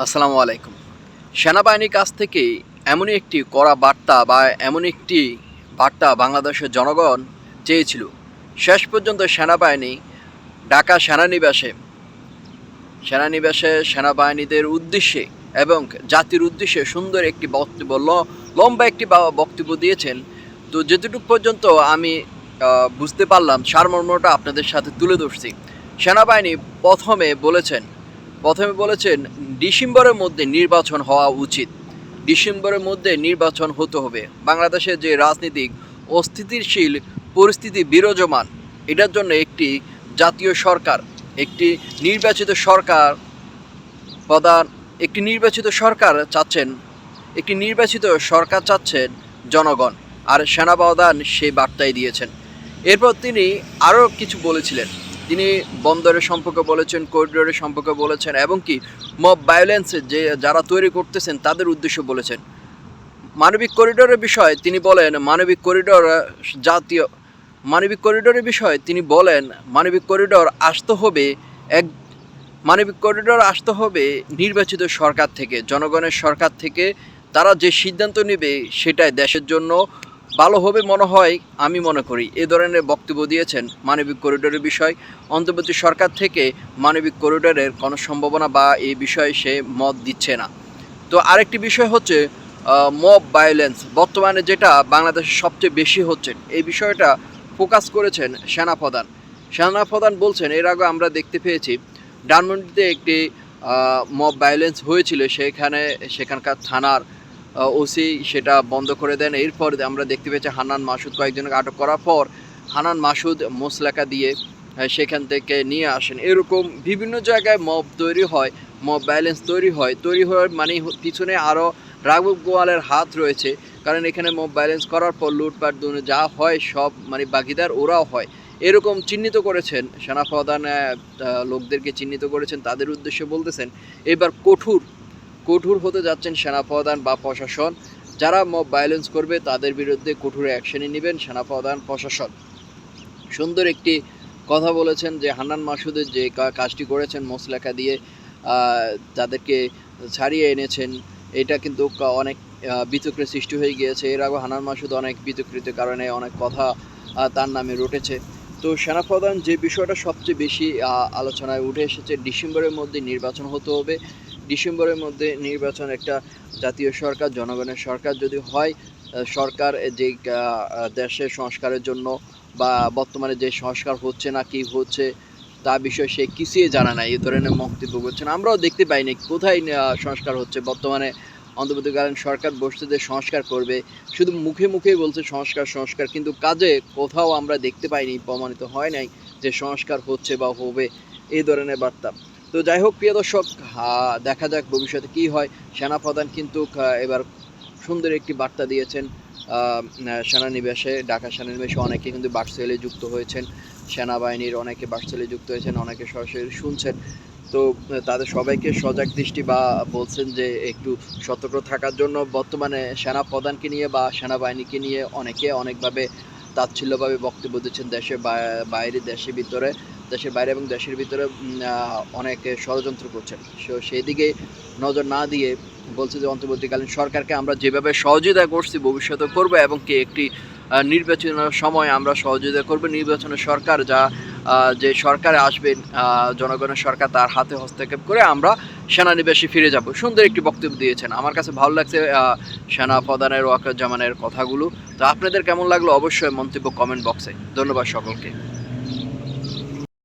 আসসালামু আলাইকুম। সেনাবাহিনীর কাছ থেকে এমনই একটি কড়া বার্তা বা এমন একটি বার্তা বাংলাদেশের জনগণ চেয়েছিল। শেষ পর্যন্ত সেনাবাহিনী ঢাকা সেনানিবাসে সেনানিবাসে সেনাবাহিনীদের উদ্দেশ্যে এবং জাতির উদ্দেশ্যে সুন্দর একটি বক্তব্য লম্বা একটি বক্তব্য দিয়েছেন। তো যেটুকু পর্যন্ত আমি বুঝতে পারলাম, সারমর্মটা আপনাদের সাথে তুলে ধরছি। সেনাবাহিনী প্রথমে বলেছেন প্রথমে বলেছেন, ডিসেম্বরের মধ্যে নির্বাচন হওয়া উচিত। ডিসেম্বরের মধ্যে নির্বাচন হতে হবে। বাংলাদেশের যে রাজনীতিক অস্থিতিশীল পরিস্থিতি বিরাজমান, এটার জন্য একটি জাতীয় সরকার, একটি নির্বাচিত সরকার প্রধান, একটি নির্বাচিত সরকার চাচ্ছেন, একটি নির্বাচিত সরকার চাচ্ছেন জনগণ। আর সেনাপ্রধান সেই বার্তাই দিয়েছেন। এরপর তিনি আরও কিছু বলেছিলেন। তিনি বন্দরের সম্পর্কে বলেছেন করিডোরের সম্পর্কে বলেছেন এবং কি মব ভায়োলেন্স যে যারা তৈরি করতেছেন তাদের উদ্দেশ্য বলেছেন। মানবিক করিডোরের বিষয়ে তিনি বলেন, মানবিক করিডোর জাতীয়, মানবিক করিডোরের বিষয়ে তিনি বলেন, মানবিক করিডোর আসতে হবে এক, মানবিক করিডোর আসতে হবে নির্বাচিত সরকার থেকে, জনগণের সরকার থেকে। তারা যে সিদ্ধান্ত নেবে সেটাই দেশের জন্য ভালো হবে মনে হয়, আমি মনে করি। এ ধরনের বক্তব্য দিয়েছেন মানবিক করিডোরের বিষয়। অন্তর্বর্তী সরকার থেকে মানবিক করিডোরের কোনো সম্ভাবনা বা এই বিষয়ে সে মত দিচ্ছে না। তো আরেকটি বিষয় হচ্ছে মব ভায়োলেন্স বর্তমানে যেটা বাংলাদেশে সবচেয়ে বেশি হচ্ছে, এই বিষয়টা ফোকাস করেছেন সেনাপ্রধান। সেনাপ্রধান বলছেন, এর আগে আমরা দেখতে পেয়েছি ডানমন্ডিতে একটি মব ভায়োলেন্স হয়েছিল, সেখানে, সেখানকার থানার ওসি সেটা বন্ধ করে দেন। এরপর আমরা দেখতে পেয়েছি হানান মাসুদ কয়েকজনকে আটক করার পর হানান মাসুদ মোসলাকা দিয়ে সেখান থেকে নিয়ে আসেন। এরকম বিভিন্ন জায়গায় মব তৈরি হয়, মব ব্যালেন্স তৈরি হয়। তৈরি হওয়ার মানে পিছনে আরও রাঘব গোয়ালের হাত রয়েছে, কারণ এখানে মব ব্যালেন্স করার পর লুটপাট দুর্নীতি যা হয় সব মানে বাকিদার ওরাও হয়। এরকম চিহ্নিত করেছেন সেনাপ্রধান লোকদেরকে চিহ্নিত করেছেন, তাদের উদ্দেশ্যে বলতেছেন, এবার কঠোর কঠোর হতে যাচ্ছেন সেনাপ্রধান বা প্রশাসন। যারা মব ভায়োলেন্স করবে তাদের বিরুদ্ধে কঠোর অ্যাকশনই নেবেন সেনাপ্রধান প্রশাসন। সুন্দর একটি কথা বলেছেন যে হান্নান মাসুদের যে কাজটি করেছেন মোসলেখা দিয়ে তাদেরকে ছাড়িয়ে এনেছেন এটা কিন্তু অনেক আহ, বিতর্কের সৃষ্টি হয়ে গিয়েছে। এর আগে হান্নান মাসুদ অনেক বিতকৃত কারণে অনেক কথা তার নামে রটেছে। তো সেনাপ্রধান যে বিষয়টা সবচেয়ে বেশি আলোচনায় উঠে এসেছে ডিসেম্বরের মধ্যে নির্বাচন হতে হবে। ডিসেম্বরের মধ্যে নির্বাচন একটা জাতীয় সরকার, জনগণের সরকার যদি হয় সরকার যে দেশের সংস্কারের জন্য বা বর্তমানে যে সংস্কার হচ্ছে না, কি হচ্ছে, তা বিষয়ে সে কিছুই জানা নাই এই ধরনের বক্তব্য করছেন। আমরাও দেখতে পাইনি কোথায় সংস্কার হচ্ছে। বর্তমানে অন্তর্বর্তীকালীন সরকার বসছে যে সংস্কার করবে, শুধু মুখে মুখেই বলছে সংস্কার সংস্কার, কিন্তু কাজে কোথাও আমরা দেখতে পাইনি, প্রমাণিত হয় নাই যে সংস্কার হচ্ছে বা হবে, এই ধরনের বার্তা। তো যাই হোক, প্রিয় দর্শক দেখা যাক ভবিষ্যতে কি হয়। সেনাপ্রধান কিন্তু এবার সুন্দর একটি বার্তা দিয়েছেন। সেনানিবাসে, ঢাকা সেনানিবাসে অনেকে কিন্তু বার্সেলে যুক্ত হয়েছেন। সেনাবাহিনীর অনেকে বার্সেলে যুক্ত হয়েছেন, অনেকে সরাসরি শুনছেন। তো, তাদের সবাইকে সজাগ দৃষ্টি বা বলছেন যে, একটু সতর্ক থাকার জন্য বর্তমানে সেনা প্রধানকে নিয়ে বা সেনাবাহিনীকে নিয়ে অনেকে অনেকভাবে তাচ্ছিল্যভাবে বক্তব্য দিচ্ছেন দেশে বাইরে, দেশের ভিতরে, দেশের বাইরে এবং দেশের ভিতরে অনেকে ষড়যন্ত্র করছেন। সো সেই দিকে নজর না দিয়ে বলছে যে অন্তর্বর্তীকালীন সরকারকে আমরা যেভাবে সহযোগিতা করছি ভবিষ্যতে করব এবং কি একটি নির্বাচনের সময় আমরা সহযোগিতা করব। নির্বাচনের সরকার যা যে সরকারে আসবেন জনগণের সরকার তার হাতে হস্তক্ষেপ করে আমরা সেনানিবাসে ফিরে যাব। সুন্দর একটি বক্তব্য দিয়েছেন। আমার কাছে ভালো লাগছে সেনা প্রধানের ওয়াকার জামানের কথাগুলো। তো আপনাদের কেমন লাগল? অবশ্যই মন্তব্য কমেন্ট বক্সে ধন্যবাদ সকলকে।